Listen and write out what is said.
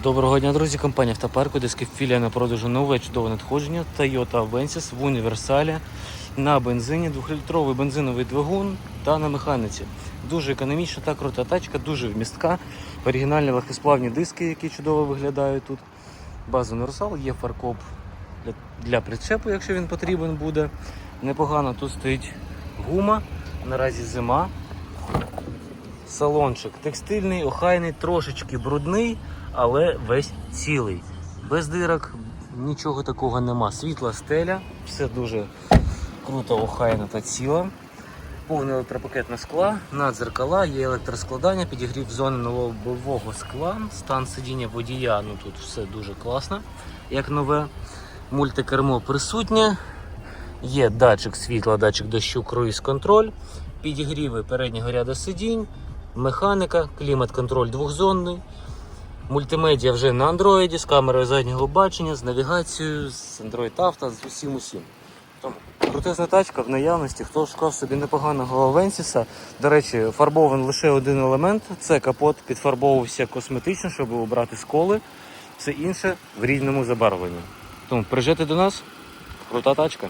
Доброго дня, друзі. Компанія Автопарк, Одеська філія на продажу нове чудове надходження Toyota Avensis в універсалі на бензині, 2-літровий бензиновий двигун та на механіці. Дуже економічна та крута тачка, дуже вмістка. Оригінальні легкосплавні диски, які чудово виглядають тут. База універсал, є фаркоп для, для причепу, якщо він потрібен буде. Непогано тут стоїть гума. Наразі зима. Салончик текстильний, охайний, трошечки брудний, але весь цілий. Без дирок, нічого такого нема. Світла стеля, все дуже круто, охайно та ціло. Повний електропакетне скла, надзеркала, є електроскладання, підігрів зони лобового скла, стан сидіння водія. Ну тут все дуже класно, як нове. Мультикермо присутнє. Є датчик світла, датчик дощу, круїз-контроль, підігріви переднього ряду сидінь, механіка, клімат-контроль двохзонний, мультимедіа вже на андроїді з камерою заднього бачення, з навігацією, з Android Auto, з усім усім. Крутезна тачка в наявності. Хто шукав собі непоганого Авенсіса. До речі, фарбований лише один елемент. Це капот підфарбовувався косметично, щоб обрати сколи. Все інше в рідному забарвленні. Тому приїжджайте до нас, крута тачка.